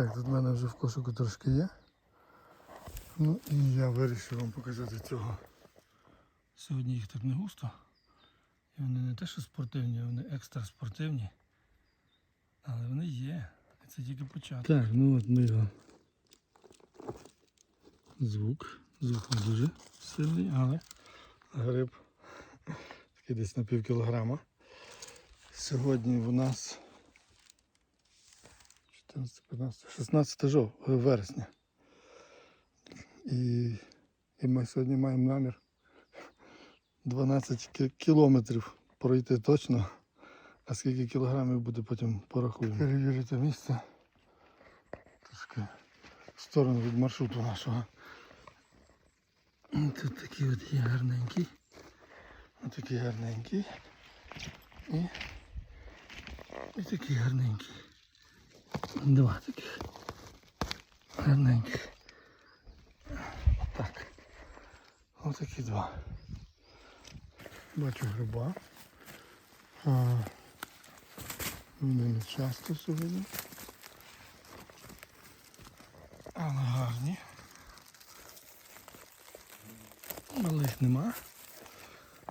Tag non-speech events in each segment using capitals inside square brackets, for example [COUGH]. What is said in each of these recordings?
Так, тут в мене вже в кошику трошки є. Ну і я вирішив вам показати цього. Сьогодні їх так не густо. І вони не те, що спортивні, вони екстра спортивні. Але вони є. І це тільки початок. Так, ну от ми його. Звук. Звук не дуже сильний, але гриб такий десь на пів кілограма. Сьогодні у нас 14, 15, 16 жов, е, вересня. І, і ми сьогодні маємо намір 12 кілометрів пройти точно. А скільки кілограмів буде потім порахуємо. Перевірити місце. Трошки в сторону від маршруту нашого. Тут такий от є гарненький. Ось такий гарненький. І, і такий гарненький. Два таких. Гарненьких. Так. Ось такі два. Бачу гриба. А, вони не часто сьогодні. Але гарні. Малих нема.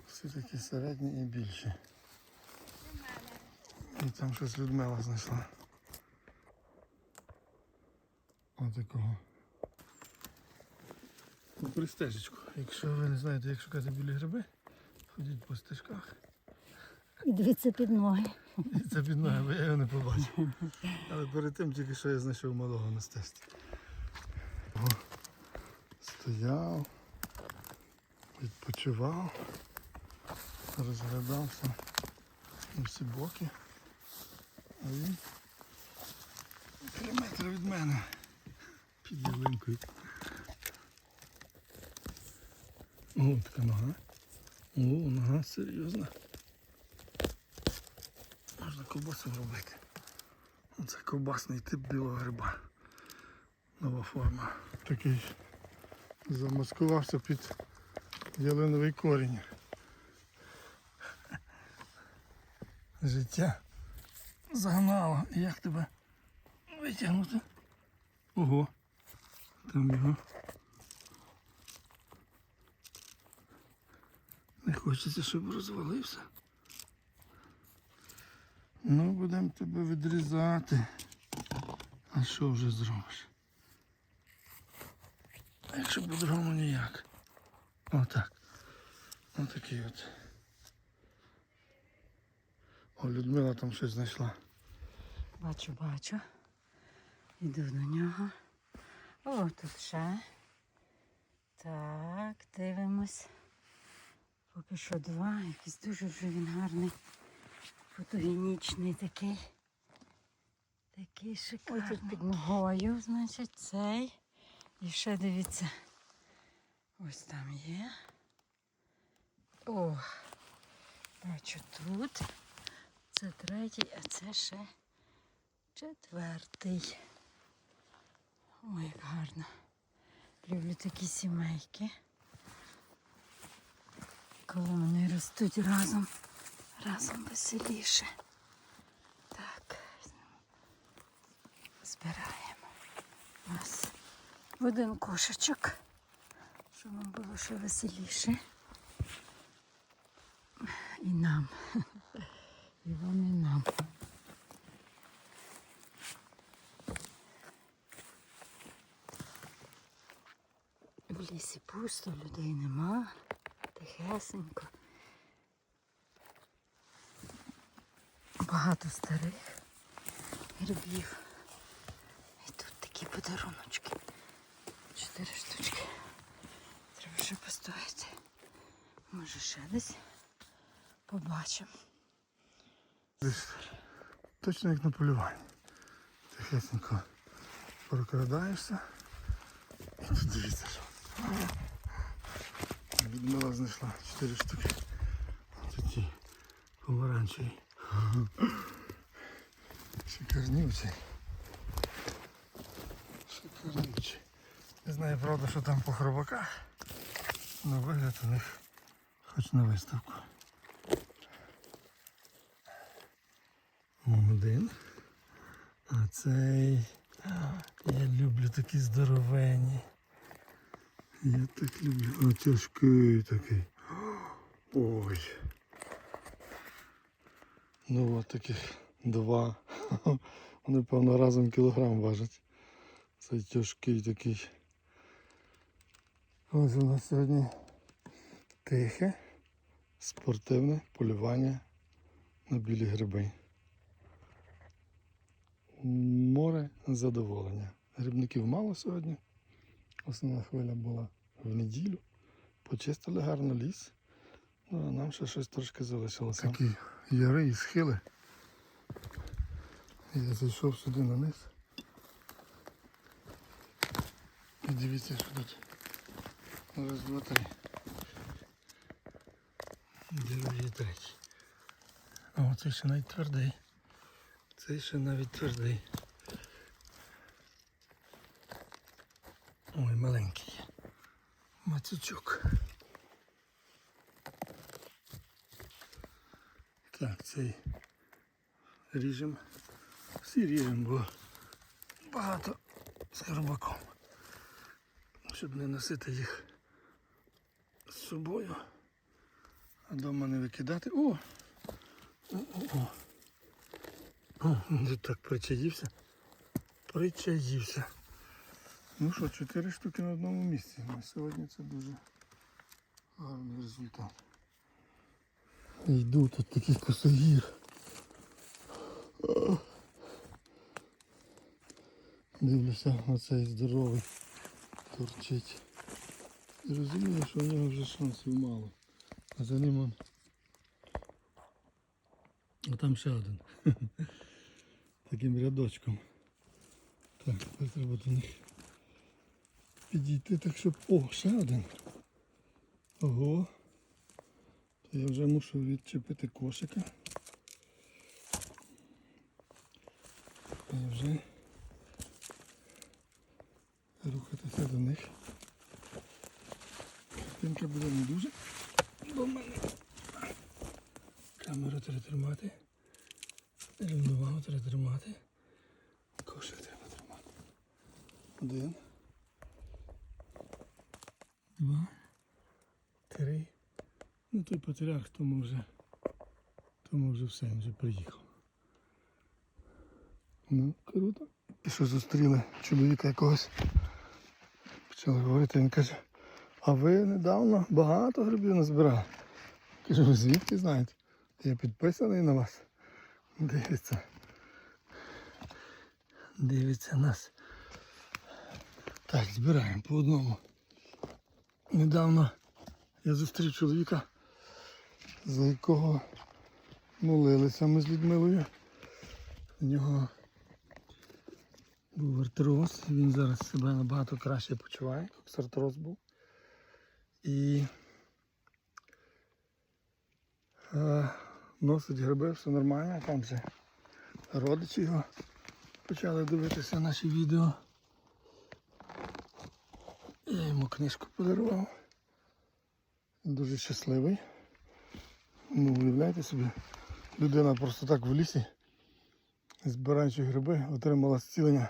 Всі такі середні і більші. І там щось Людмила знайшла. Отакого. Ну, при стежечку. Якщо ви не знаєте, як шукати білі гриби, ходіть по стежках. І дивіться під ноги. Це під ноги, бо я його не побачив. Але перед тим тільки що я знайшов малого на стежці. О, Стояв, відпочивав, розглядався на всі боки. А він три від мене під ялинкою. О, така нога. О, нога серйозна. Можна ковбасу робити. Оце ковбасний тип білого гриба. Нова форма. Такий замаскувався під ялиновий корінь. Життя загнало. Як тебе витягнути? Ого. Там його. Не хочеться, щоб розвалився. Ну, будемо тебе відрізати. А що вже зробиш? Якщо по-другому ніяк. Отак. Отакий от. О, Людмила там щось знайшла. Бачу, бачу. Іду до нього. О, тут ще. Так, дивимось. Поки що два. Якийсь дуже вже він гарний. Фотогенічний такий. Такий шикарний. Тут під ногою, значить, цей. І ще дивіться. Ось там є. О, бачу тут. Це третій, а це ще четвертий. Ой, як гарно. Люблю такі сімейки. Коли вони ростуть разом, разом веселіше. Так, збираємо у нас в один кошечок, щоб нам було ще веселіше. І нам. [LAUGHS] І вам, і нам. В лісі пусто, людей нема, тихесенько. Багато старих грибів. І тут такі подаруночки. Чотири штучки. Треба ще постояти. Може ще десь побачимо. Точно як на полюванні. Тихесенько прокрадаєшся. І тут дивіться. Людмила знайшла 4 штуки. Ті помаранчеві. Шикарнючий. Шикарнючий. Не знаю, правда, що там по хробаках. але вигляд у них хоч на виставку. Один. А цей Я люблю такі здоровенні. Я так люблю. А тяжкий такий. Ой. Ну от таких два. [LAUGHS] Вони, певно, разом кілограм важать. Цей тяжкий такий. Ось у нас сьогодні тихе, спортивне полювання на білі гриби. Море задоволення. Грибників мало сьогодні. Основна хвиля була в неділю. Почистили гарно ліс. Ну, а нам ще щось трошки залишилося. Такі яри і схили. Я зайшов сюди на низ. І дивіться, що тут. Раз, два, три. Другий, третій. О, цей ще навіть твердий. Цей ще навіть твердий. Ой, маленький. Мацючок. Так, цей ріжемо. Всі ріжемо, бо багато з горбаком. Щоб не носити їх з собою. А вдома не викидати. О! О-о-о! О, так причаївся. Причаївся. Ну що, чотири штуки на одному місці. На сьогодні це дуже гарний результат. Йду, тут такий косогір. Дивлюся, оцей здоровий торчить. І розумію, що в нього вже шансів мало. А за ним он. А там ще один. [LAUGHS] Таким рядочком. Так, треба до них підійти так, щоб... О, ще один. Ого. То я вже мушу відчепити кошика. І вже рухатися до них. Картинка буде не дуже, бо в мене камеру треба тримати. Рівновагу треба тримати. Кошик треба тримати. Один. Два. Три. Ну той потеряг, тому вже, тому вже все, він вже приїхав. Ну, круто. І що зустріли чоловіка якогось. Почали говорити, він каже, а ви недавно багато грибів назбирали. Кажу, ви звідки знаєте? Я підписаний на вас. Дивиться. Дивиться нас. Так, збираємо по одному. Недавно я зустрів чоловіка, за якого молилися ми з Людмилою. У нього був артроз, він зараз себе набагато краще почуває, як артроз був. І е, носить гриби, все нормально, там же родичі його почали дивитися наші відео. Я йому книжку подарував. Він дуже щасливий. Ну, уявляєте собі, людина просто так в лісі, збираючи гриби, отримала зцілення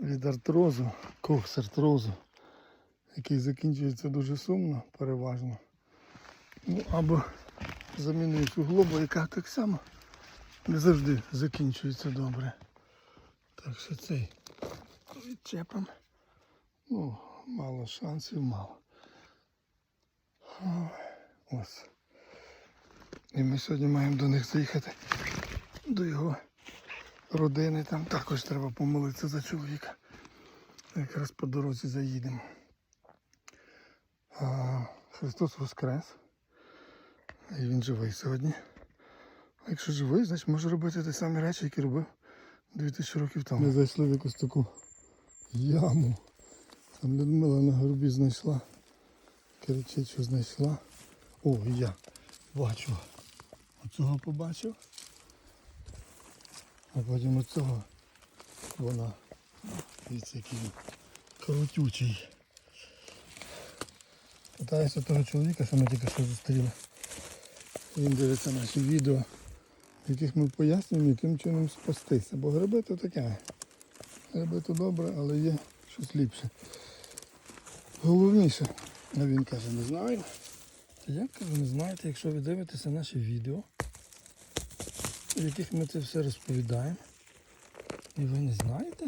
від артрозу, ковс артрозу, який закінчується дуже сумно, переважно. Ну, або заміною суглобу, яка так само не завжди закінчується добре. Так що цей відчепом. Ну, мало шансів, мало. Ось. І ми сьогодні маємо до них заїхати. До його родини. Там також треба помолитися за чоловіка. Якраз по дорозі заїдемо. А, Христос Воскрес. І він живий сьогодні. А якщо живий, значить може робити ті самі речі, які робив 2000 років тому. Ми зайшли в якусь таку яму. Там Людмила на горбі знайшла. Кричить, що знайшла. О, я бачу. Оцього побачив. А потім оцього вона. Дивіться, який він крутючий. Питаюся того чоловіка, що ми тільки що зустріли. Він дивиться наші відео. в яких ми пояснюємо, яким чином спастися. Бо гриби то таке. Гриби то добре, але є щось ліпше. Головніше, а він каже, не знаю. А я кажу, не знаєте, якщо ви дивитеся наші відео, в яких ми це все розповідаємо, і ви не знаєте,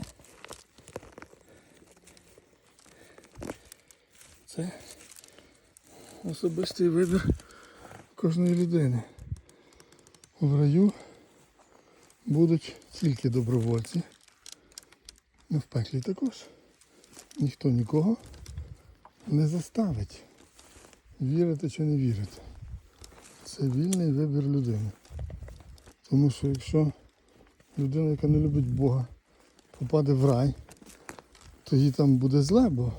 це особистий вибір кожної людини. В раю будуть тільки добровольці. Ну, в пеклі також. Ніхто нікого не заставить вірити чи не вірити. Це вільний вибір людини. Тому що якщо людина, яка не любить Бога, попаде в рай, то їй там буде зле, бо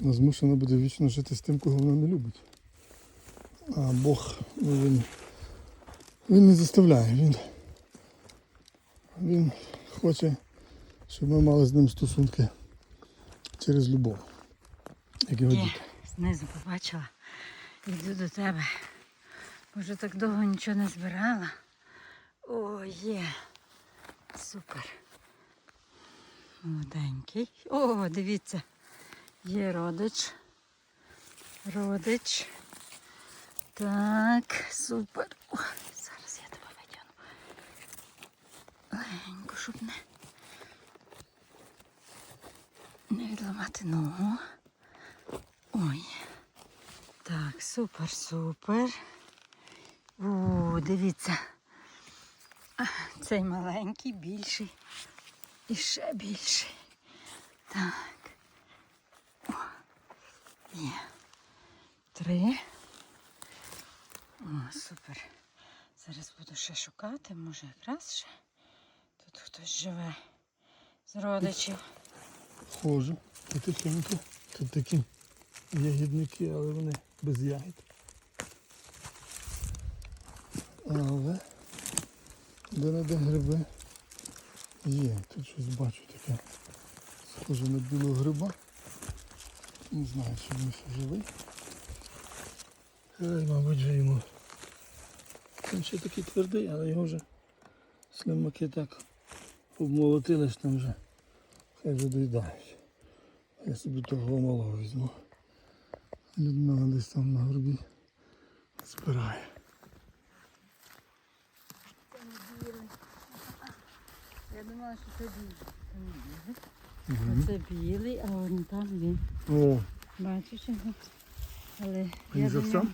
вона змушена буде вічно жити з тим, кого вона не любить. А Бог, ну, він, він не заставляє, він, він хоче, щоб ми мали з ним стосунки через любов. Як його діти. знизу побачила. Йду до тебе. Може так довго нічого не збирала. О, є. Супер. Молоденький. О, дивіться. Є родич. Родич. Так, супер. О, зараз я тебе витягну. Легенько, щоб не, не відламати ногу. Ой. Так, супер, супер. У, дивіться. Цей маленький, більший. І ще більший. Так. О, є. Три. О, супер. Зараз буду ще шукати, може якраз ще. Тут хтось живе з родичів. Схоже, потихеньку. Тут такі ягідники, але вони без ягід. Але де-не-де гриби є. Тут щось бачу таке. Схоже на білого гриба. Не знаю, чи він ще живий. Ай, мабуть, вже йому. Він ще такий твердий, але його вже слимаки так обмолотили, що там вже хай вже доїдають. Я собі того малого візьму. Людмила десь там на горбі збирає. Я думала, що це білий. Це білий. А он там він. О, Бачиш його? Але я до, нього,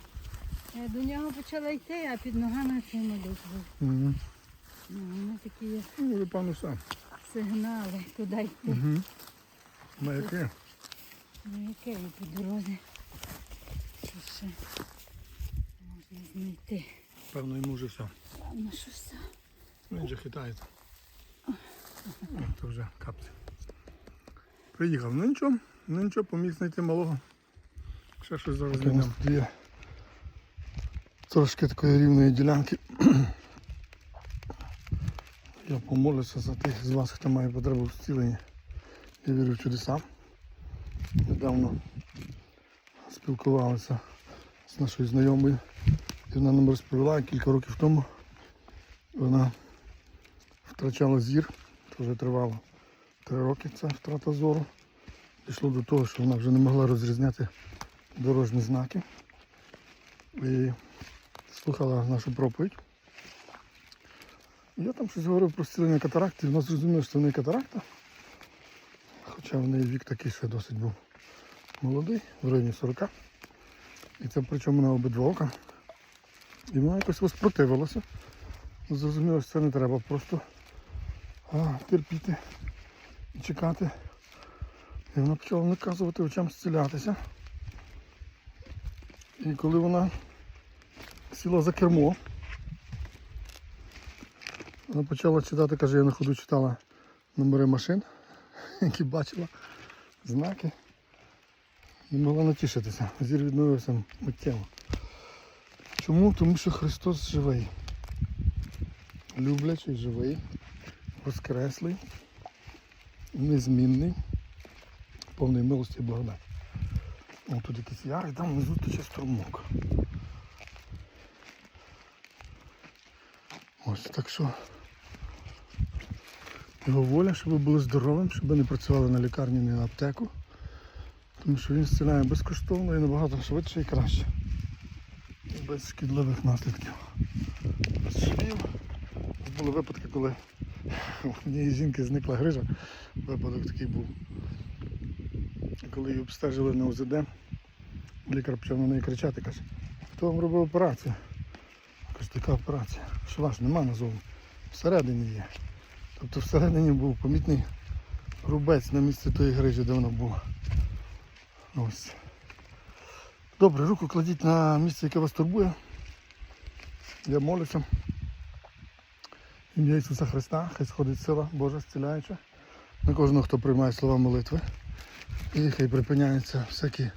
я до нього почала йти, а під ногами цей малюк був. угу. Ну, вони такі є ну, пану сам. Сигнали, куди йти. Угу. На яке? Яке і по дорозі. Що ще можна знайти. Певно, йому вже все. Певно, що все. Він же хитається. Це вже капці. Приїхав. Ну нічого, ну нічого, поміг знайти малого. Ще щось зараз знайдемо. Трошки такої рівної ділянки. Я помолюся за тих з вас, хто має потребу в зціленні. Я вірю в чудеса. Недавно спілкувалися з нашою знайомою. І вона нам розповіла кілька років тому. Вона втрачала зір, це вже тривало три роки ця втрата зору. Дійшло до того, що вона вже не могла розрізняти дорожні знаки. І слухала нашу проповідь. Я там щось говорив про зцілення катаракти, і вона зрозуміла, що не катаракта. Хоча в неї вік такий ще досить був молодий, в районі 40. І це причому на обидва ока. І вона якось воспротивилася. Зрозуміло, що це не треба просто а, терпіти і чекати. І вона почала наказувати очам зцілятися. І коли вона сіла за кермо, вона почала читати, каже, я на ходу читала номери машин, [LAUGHS] які бачила, знаки. Не могла натішитися. Зір відновився миттєво. Чому? Тому що Христос живий. Люблячий, живий, воскреслий, незмінний, повний милості і благодаті. О, тут якийсь яр, і там внизу тече струмок. Ось так що. Його воля, щоб ви були здоровим, щоб ви не працювали на лікарні, ні на аптеку. Тому що він зціляє безкоштовно і набагато швидше і краще. Без шкідливих наслідків. Без швів. Були випадки, коли у однієї жінки зникла грижа. Випадок такий був. Коли її обстежили на УЗД, лікар почав на неї кричати, каже, хто вам робив операцію? Каже, така операція. Шваж нема назовні. Всередині є. Тобто всередині був помітний рубець на місці тої грижі, де вона була. Ось. Добре, руку кладіть на місце, яке вас турбує. Я молюся. Ім'я Ісуса Христа, хай сходить сила Божа зціляюча на кожного, хто приймає слова молитви. І хай припиняються всякі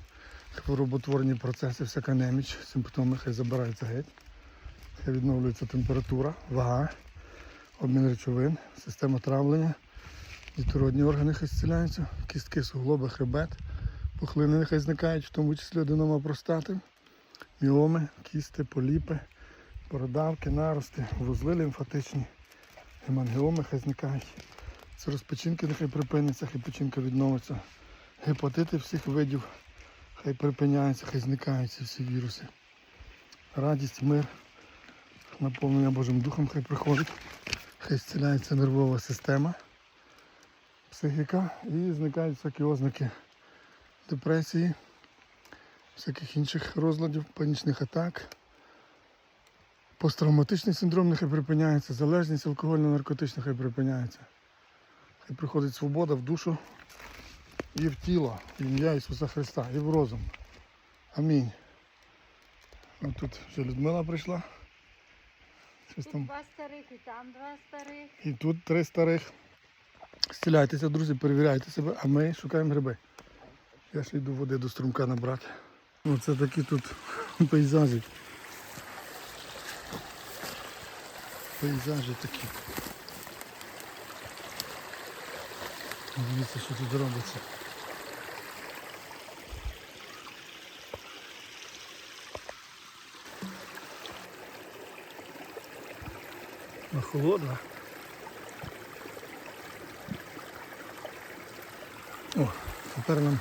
хвороботворні процеси, всяка неміч, симптоми, хай забираються геть. Хай відновлюється температура, вага, обмін речовин, система травлення, дітородні органи хай зціляються, кістки, суглоби, хребет, пухлини нехай зникають, в тому числі аденома простати, міоми, кісти, поліпи, бородавки, нарости, вузли лімфатичні, гемангіоми хай зникають. Це розпечінки нехай припиниться, хай печінка відновиться. Гепатити всіх видів хай припиняються, хай зникають ці всі віруси. Радість, мир, наповнення Божим Духом хай приходить, хай зціляється нервова система, психіка і зникають всякі ознаки депресії, всяких інших розладів, панічних атак. Посттравматичний синдром нехай припиняється, залежність алкогольно-наркотична хай припиняється. Хай приходить свобода в душу і в тіло, в ім'я Ісуса Христа, і в розум. Амінь. Ну, тут вже Людмила прийшла. Щось Тут там. два старих і там два старих. І тут три старих. Стіляйтеся, друзі, перевіряйте себе, а ми шукаємо гриби. Я ще йду води до струмка набрати. Оце такі тут [LAUGHS] пейзажі. Пейзажі такі. Дивіться, що тут робиться. А холодно. О, тепер нам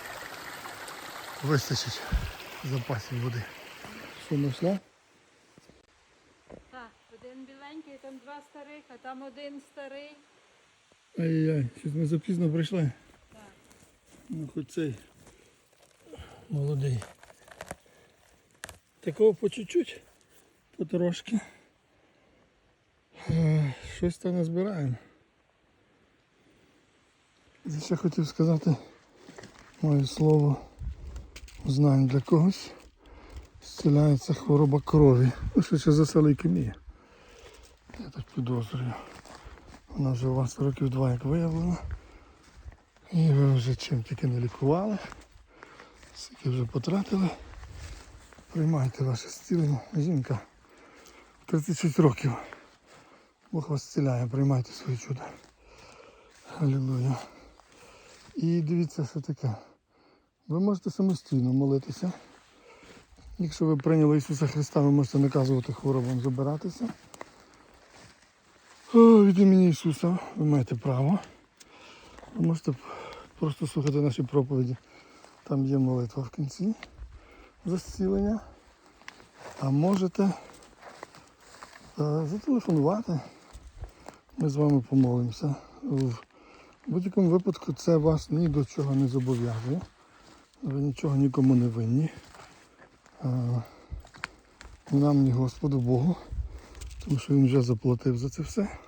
вистачить запасів води. Що знайшла? Так, один біленький, там два старих, а там один старий. Ай-яй, щось ми запізно прийшли. Так. Ну хоч цей молодий. Такого по чуть-чуть, потрошки. Щось там не збираємо. Я ще хотів сказати моє слово знань для когось. Зціляється хвороба крові. Ну, що це за лейкемія. Я так підозрюю. Вона вже у вас років два як виявлена. І ви вже чим тільки не лікували. Скільки вже потратили. Приймайте ваше зцілення. Жінка 36 років. Бог вас зціляє, приймайте свої чудо. Алілуя. І дивіться, що таке. Ви можете самостійно молитися. Якщо ви прийняли Ісуса Христа, ви можете наказувати хворобам забиратися. О, від імені Ісуса ви маєте право. Ви можете просто слухати наші проповіді. Там є молитва в кінці за зцілення. А можете е, зателефонувати. Ми з вами помолимося. В будь-якому випадку це вас ні до чого не зобов'язує. Ви нічого нікому не винні. Ні нам, ні Господу Богу. Тому що Він вже заплатив за це все.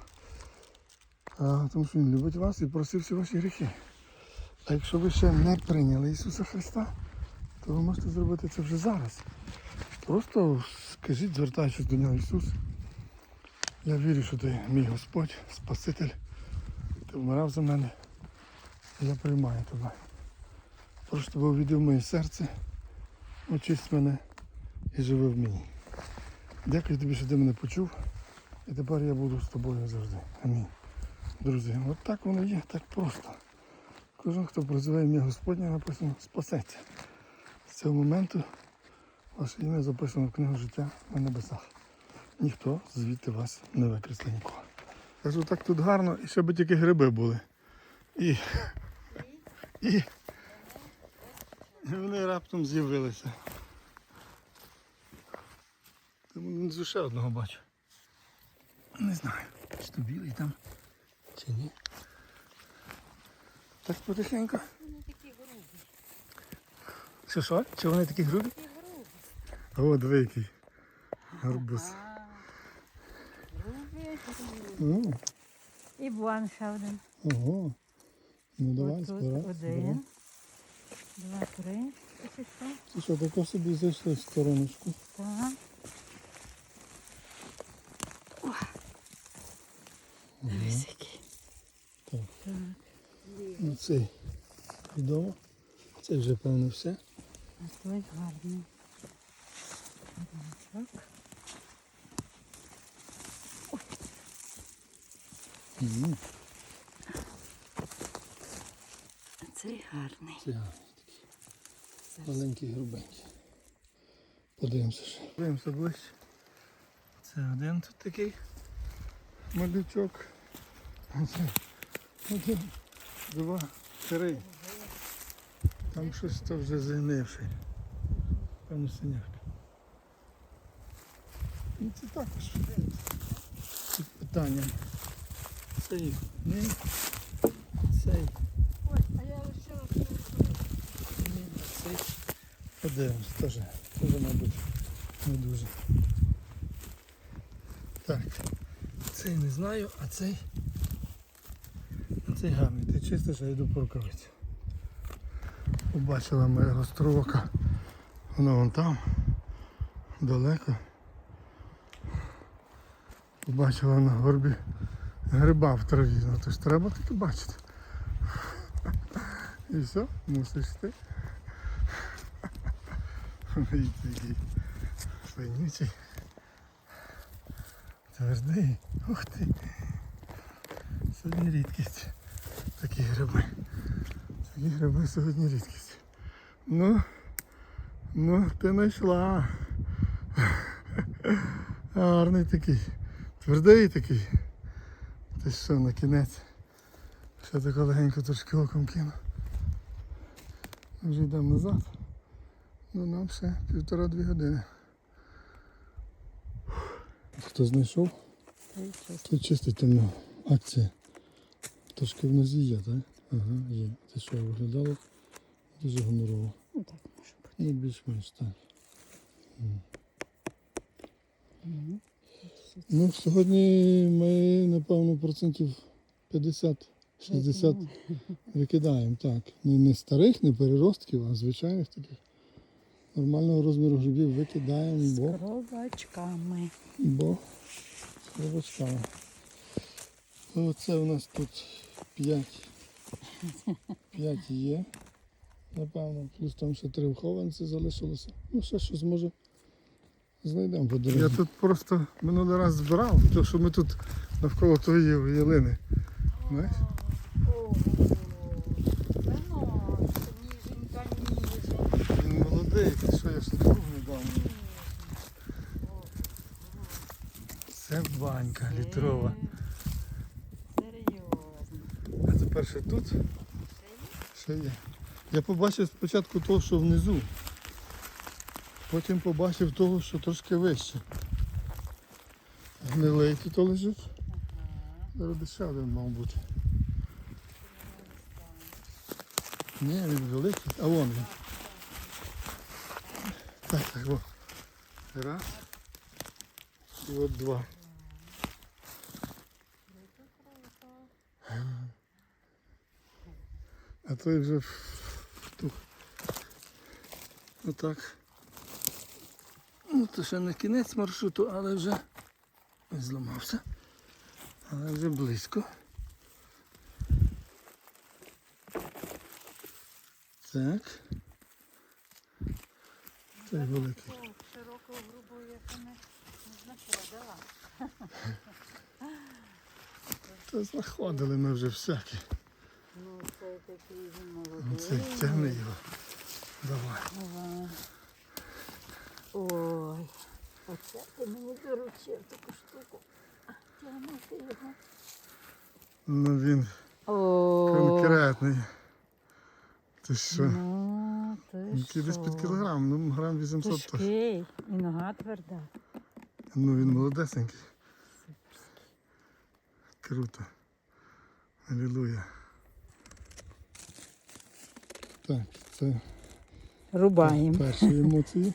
Тому що Він любить вас і просив всі ваші гріхи. А якщо ви ще не прийняли Ісуса Христа, то ви можете зробити це вже зараз. Просто скажіть, звертаючись до нього Ісус. Я вірю, що ти мій Господь, Спаситель. Ти вмирав за мене. Я приймаю тебе. Прошу тебе увійди в моє серце, очисть мене і живи в мені. Дякую тобі, що ти мене почув. І тепер я буду з тобою завжди. Амінь. Друзі, от так воно є, так просто. Кожен, хто призиває ім'я Господнє, написано спасеться. З цього моменту ваше ім'я записано в книгу життя на небесах. Ніхто звідти вас не викреслить нікого. Кажу, так тут гарно, і ще би тільки гриби були. І, і, і вони раптом з'явилися. Тому ще одного бачу. Не знаю, чи то білий там, чи ні. Так потихеньку. Вони такі грубі. Що що? Чи вони такі грубі? Такі грубі. О, диви який. Гарбуз. Ну, І буан ще один. ого. Ну давай, збирай. один, два, три. Ось і що? Ти що, тако собі зайшли в стороночку. Так. Який. Так. Так. Ну цей відомо. Це вже певно все. А той гарний. Одиночок. М, цей гарний. Це гарний такий. Маленький грубенький. Подивимося ще. Подивимося ближче. Це один тут такий малючок. Один, два, три. Там щось то вже загнивший. Певно синяк. І це також під питанням. Цей ні. Цей Ой, а я лишила ні. Цей. Подивимось, теж, теж, мабуть, не дуже. Так. Цей не знаю, а цей. А цей гарний. Ти чисто, що я йду по рукавиці. Побачила моєго строка. Воно вон там. Далеко. Побачила на горбі гриба в траві. Ну то ж треба таки бачити. І все, мусиш йти. Ой, такий синючий. Твердий. Ух ти. Сьогодні рідкість. Такі гриби. Такі гриби сьогодні рідкість. Ну, ну, ти знайшла. Гарний такий. Твердий такий. Ти що, на кінець? Ще тако легенько трошки оком кину. Вже йдемо назад. Ну нам ще півтора-дві години. Хто знайшов? Тут чисто темно. Акція. Трошки в нозі є, так? Ага, є. Те, що виглядало дуже гонорово. Ну так може бути. Ну, більш-менш так. Мгм. Ну, сьогодні ми, напевно, процентів 50-60 викидаємо, так. Не, не старих, не переростків, а звичайних таких. Нормального розміру грибів викидаємо, З бо, кровачками. бо скоро Оце у нас тут 5. 5 є. Напевно, плюс там ще три вхованці залишилося. Ну, ще щось може знайдемо по дорозі. Я тут просто минулий раз збирав, то що ми тут навколо тої ялини. Знаєш? Це. Він молодий, ти що я ж тут недавно. Це банька літрова. А тепер ще тут ще є. Я побачив спочатку того, що внизу. Потім побачив того, що трошки вище. Гнилий тут лежить. Ще один мав. Ні, він великий, а вон він. Так, так, о. Раз. І от два. А той вже втух. Отак. Ну, то ще не кінець маршруту, але вже зламався. Але вже близько. Так. Цей великий. Широкого грубого я не, знаходила. Та знаходили ми вже всякі. Ну, це такий молодий. Це тягни його. Давай. Давай. Ой, Оце ти мені доручив таку штуку. А тягнути його. Ну він О, конкретний. Ти що? Ну, ти Який десь під кілограм, ну грам 800 точно. Тяжкий. І нога тверда. Ну він молодесенький. Круто. Алілуя. Так, це Рубаємо. перші емоції.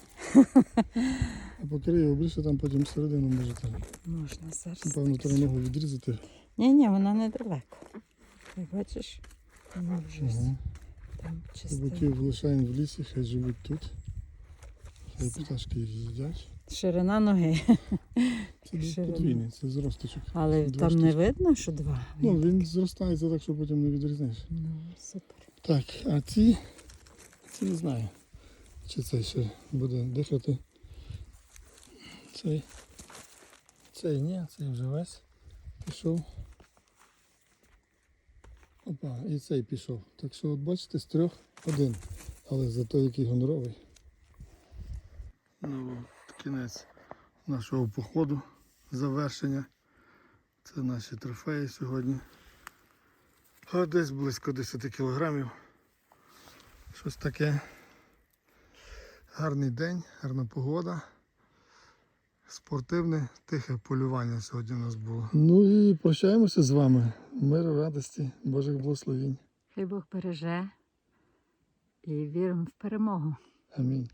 А покрий його більше, там потім всередину можете. Можна зараз. Напевно, треба ногу відрізати. Ні, ні, вона недалеко. Ти бачиш? Вона вже Ага. там чисто. Биків лишаємо в лісі, хай живуть тут. Хай пташки їх їдять. Ширина ноги. Це Ширина. подвійний, це зросточок. Але Два там не штучки. видно, що два. Ну, він зростається так, що потім не відрізнеш. Ну, супер. Так, а ці, ці не знаю. Чи цей ще буде дихати. Цей. Цей ні, цей вже весь пішов. Опа, і цей пішов. Так що от бачите, з трьох один. Але зато який гоноровий. Ну, от кінець нашого походу, завершення. Це наші трофеї сьогодні. А Десь близько 10 кілограмів. Щось таке. Гарний день, гарна погода. Спортивне, тихе полювання сьогодні у нас було. Ну і прощаємося з вами. Миру, радості, Божих благословінь. Хай Бог береже і віримо в перемогу. Амінь.